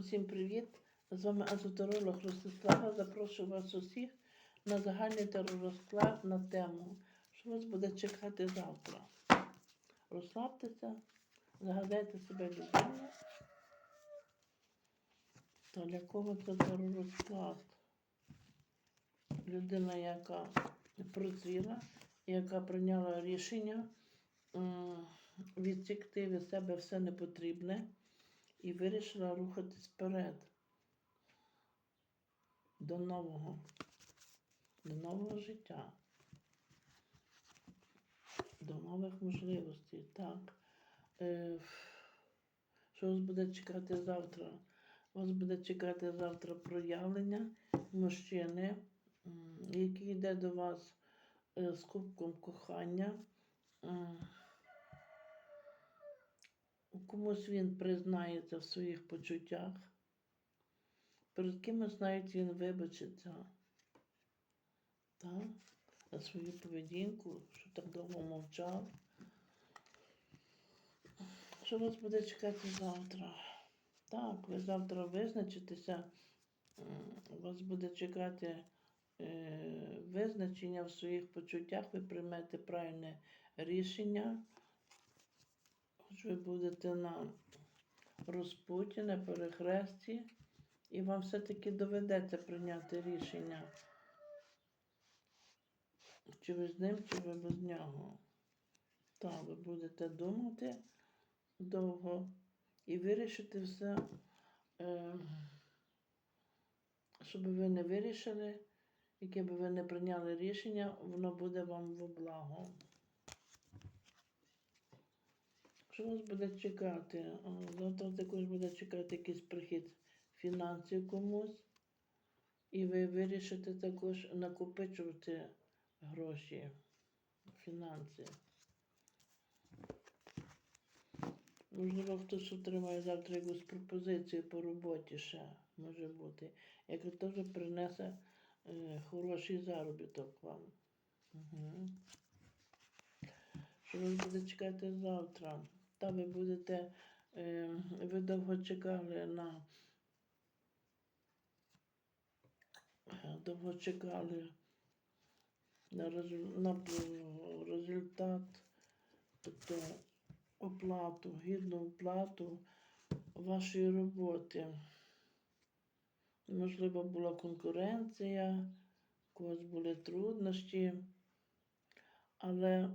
Усім привіт! З вами азотеролог Ростислава. Запрошую вас усіх на загальний теророзклад на тему, що вас буде чекати завтра. Розслабтеся, загадайте себе людину. Та для кого це теророзклад? Людина, яка прозріла, яка прийняла рішення відсікти від себе все непотрібне і вирішила рухатись вперед до нового, до нового життя, до нових можливостей. Так. Е, що вас буде чекати завтра? Вас буде чекати завтра проявлення мужчини, який йде до вас е, з кубком кохання. Комусь він признається в своїх почуттях. Перед кимось навіть він вибачиться. Так? За свою поведінку, що так довго мовчав. Що вас буде чекати завтра? Так, ви завтра визначитеся. Вас буде чекати е, визначення в своїх почуттях, ви приймете правильне рішення. Ви будете на розпуті, на перехресті, і вам все-таки доведеться прийняти рішення. Чи ви з ним, чи ви без нього. Так, ви будете думати довго і вирішити все, е, щоб ви не вирішили, яке би ви не прийняли рішення, воно буде вам в благо. Що вас буде чекати? Завтра також буде чекати якийсь прихід фінансів комусь. І ви вирішите також накопичувати гроші, фінанси. Можливо, хтось отримає завтра якусь пропозицію по роботі ще може бути, яка теж принесе е, хороший заробіток вам. Угу. Що вас буде чекати завтра? Та ви будете, е, ви довго чекали на довго чекали на, на результат, тобто оплату, гідну оплату вашої роботи. Можливо, була конкуренція, у когось були труднощі, але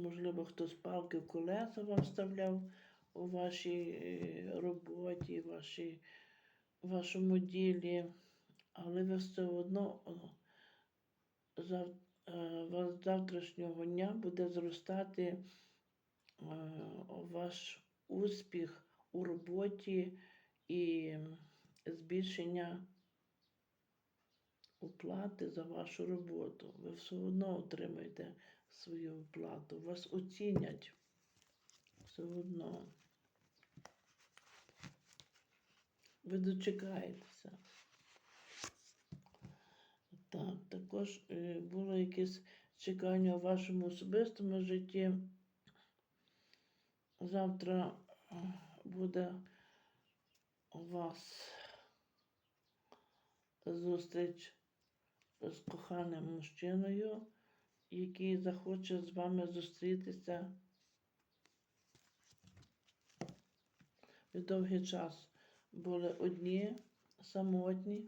Можливо, хтось палки в колеса вам вставляв у вашій е, роботі, вашій, вашому ділі, але ви все одно зав, е, вас завтрашнього дня буде зростати е, ваш успіх у роботі і збільшення оплати за вашу роботу. Ви все одно отримаєте свою оплату. Вас оцінять все одно. Ви дочекаєтеся. Так, також е, було якесь чекання у вашому особистому житті. Завтра е, буде у вас зустріч з коханим мужчиною, який захоче з вами зустрітися. Ви довгий час були одні, самотні.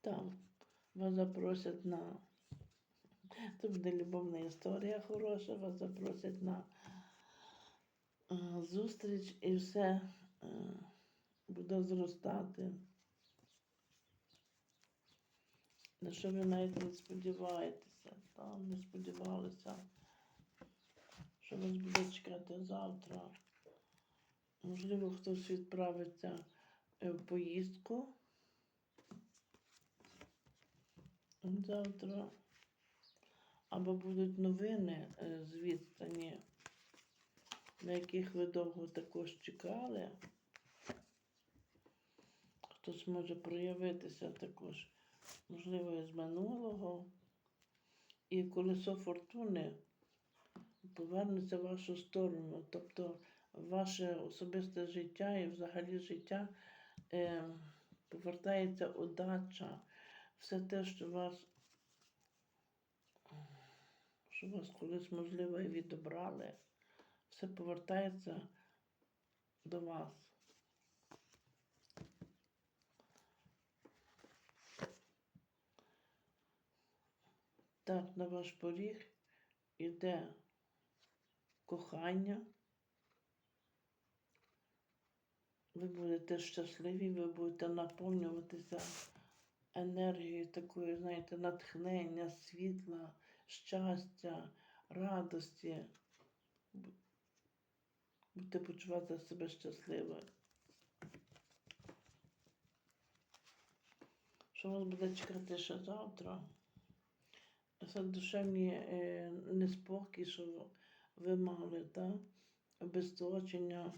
Там вас запросять на. Це буде любовна історія хороша, вас запросять на е, зустріч і все е, буде зростати. На що ви навіть не сподіваєтеся, там не сподівалися, що вас буде чекати завтра. Можливо, хтось відправиться е, в поїздку завтра. Або будуть новини е, з відстані, на яких ви довго також чекали. Хтось може проявитися також, можливо, з минулого. І колесо фортуни повернеться в вашу сторону. Тобто ваше особисте життя і взагалі життя е, повертається удача. Все те, що вас, що вас колись, можливо, і відобрали, все повертається до вас. Так, на ваш поріг іде кохання. Ви будете щасливі, ви будете наповнюватися енергією такою, знаєте, натхнення, світла, щастя, радості. Будете почувати себе щасливою. Що вас буде чекати ще завтра? Це душевні неспокій, що ви мали, так? Обесточення.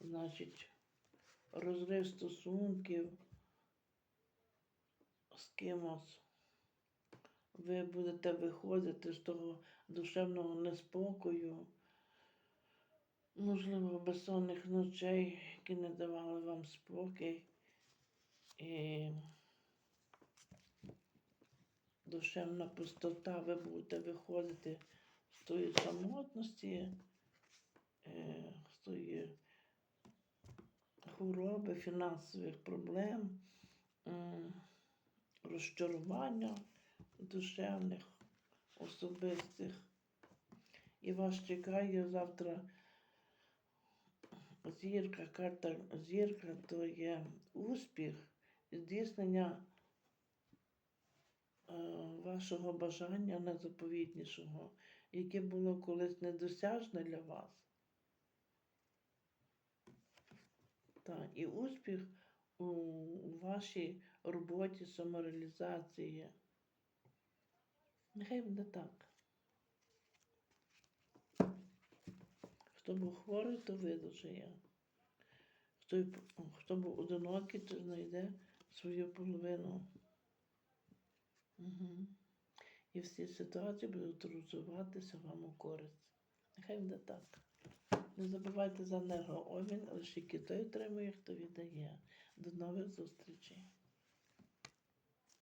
Значить, розрив стосунків з кимось. Ви будете виходити з того душевного неспокою, можливо, безсонних ночей, які не давали вам спокій. І душевна пустота, ви будете виходити з тої самотності, е, з тої хвороби, фінансових проблем, розчарування душевних, особистих. І вас чекає завтра зірка, карта зірка то є успіх, здійснення е, вашого бажання найзаповітнішого, яке було колись недосяжне для вас. Так, і успіх у, у вашій роботі самореалізації. Нехай буде так. Хто був хворий, то видужає. Хто, хто був одинокий, то знайде свою половину. Угу. І всі ситуації будуть розвиватися вам у користь. Нехай буде так. Не забувайте за енергообмін, лише той отримує, хто віддає. До нових зустрічей.